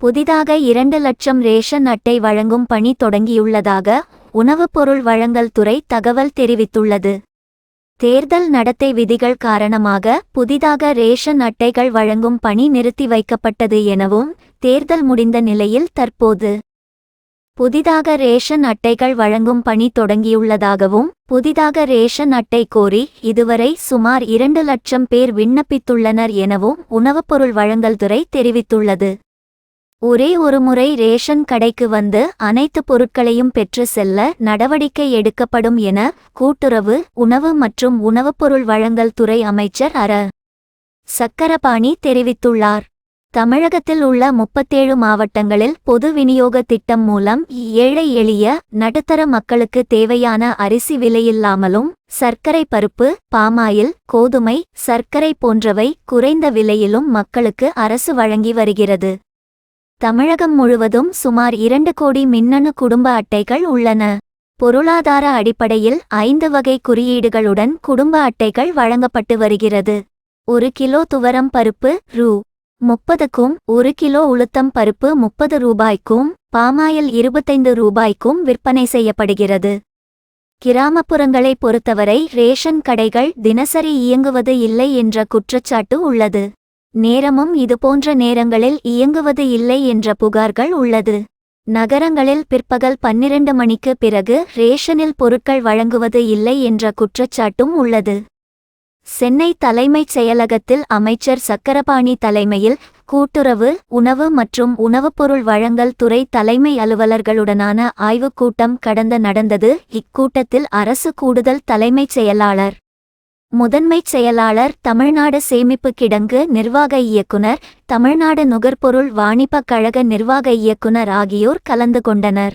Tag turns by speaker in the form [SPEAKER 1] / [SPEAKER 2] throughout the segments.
[SPEAKER 1] புதிதாக இரண்டு லட்சம் ரேஷன் அட்டை வழங்கும் பணி தொடங்கியுள்ளதாக உணவுப் பொருள் வழங்கல் துறை தகவல் தெரிவித்துள்ளது. தேர்தல் நடத்தை விதிகள் காரணமாக புதிதாக ரேஷன் அட்டைகள் வழங்கும் பணி நிறுத்தி வைக்கப்பட்டது எனவும் தேர்தல் முடிந்த நிலையில் தற்போது புதிதாக ரேஷன் அட்டைகள் வழங்கும் பணி தொடங்கியுள்ளதாகவும் புதிதாக ரேஷன் அட்டை கோரி இதுவரை சுமார் இரண்டு லட்சம் பேர் விண்ணப்பித்துள்ளனர் எனவும் உணவுப் பொருள் வழங்கல் துறை தெரிவித்துள்ளது. ஒரே ஒரு முறை ரேஷன் கடைக்கு வந்து அனைத்து பொருட்களையும் பெற்று செல்ல நடவடிக்கை எடுக்கப்படும் என கூட்டுறவு உணவு மற்றும் உணவுப் பொருள் வழங்கல் துறை அமைச்சர் அர. சக்கரபாணி தெரிவித்துள்ளார். தமிழகத்தில் உள்ள முப்பத்தேழு மாவட்டங்களில் பொது விநியோக திட்டம் மூலம் ஏழை எளிய நடுத்தர மக்களுக்கு தேவையான அரிசி விலையில்லாமலும் சர்க்கரை பருப்பு பாமாயில் கோதுமை சர்க்கரை போன்றவை குறைந்த விலையிலும் மக்களுக்கு அரசு வழங்கி வருகிறது. தமிழகம் முழுவதும் சுமார் இரண்டு கோடி மின்னணு குடும்ப அட்டைகள் உள்ளன. பொருளாதார அடிப்படையில் ஐந்து வகை குறியீடுகளுடன் குடும்ப அட்டைகள் வழங்கப்பட்டு வருகிறது. ஒரு கிலோ துவரம் பருப்பு ரூ. முப்பதுக்கும் ஒரு கிலோ உளுத்தம் பருப்பு முப்பது ரூபாய்க்கும் பாமாயில் இருபத்தைந்து ரூபாய்க்கும் விற்பனை செய்யப்படுகிறது. கிராமப்புறங்களை பொறுத்தவரை ரேஷன் கடைகள் தினசரி இயங்குவது இல்லை என்ற குற்றச்சாட்டு உள்ளது. நேரமும் இதுபோன்ற நேரங்களில் இயங்குவது இல்லை என்ற புகார்கள் உள்ளது. நகரங்களில் பிற்பகல் பன்னிரண்டு மணிக்கு பிறகு ரேஷனில் பொருட்கள் வழங்குவது இல்லை என்ற குற்றச்சாட்டும் உள்ளது. சென்னை தலைமைச் செயலகத்தில் அமைச்சர் சக்கரபாணி தலைமையில் கூட்டுறவு உணவு மற்றும் உணவுப் பொருள் வழங்கல் துறை தலைமை அலுவலர்களுடனான ஆய்வுக் கூட்டம் கடந்த நடந்தது. இக்கூட்டத்தில் அரசு கூடுதல் தலைமைச் செயலாளர் முதன்மைச் செயலாளர் தமிழ்நாடு சேமிப்பு கிடங்கு நிர்வாக இயக்குனர் தமிழ்நாடு நுகர்பொருள் வாணிபக் கழக நிர்வாக இயக்குனர் ஆகியோர் கலந்து கொண்டனர்.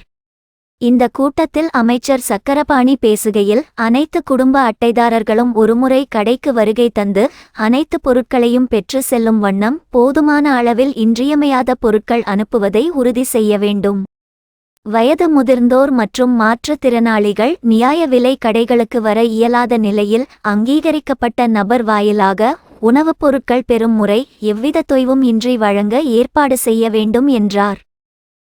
[SPEAKER 1] இந்த கூட்டத்தில் அமைச்சர் சக்கரபாணி பேசுகையில் அனைத்து குடும்ப அட்டைதாரர்களும் ஒருமுறை கடைக்கு வருகை தந்து அனைத்து பொருட்களையும் பெற்று செல்லும் வண்ணம் போதுமான அளவில் இன்றியமையாத பொருட்கள் அனுப்புவதை உறுதி செய்ய வேண்டும். வயது முதிர்ந்தோர் மற்றும் மாற்றுத்திறனாளிகள் நியாய விலை கடைகளுக்கு வர இயலாத நிலையில் அங்கீகரிக்கப்பட்ட நபர் வாயிலாக உணவுப் பொருட்கள் பெறும் முறை எவ்வித தொய்வும் இன்றி வழங்க ஏற்பாடு செய்ய வேண்டும் என்றார்.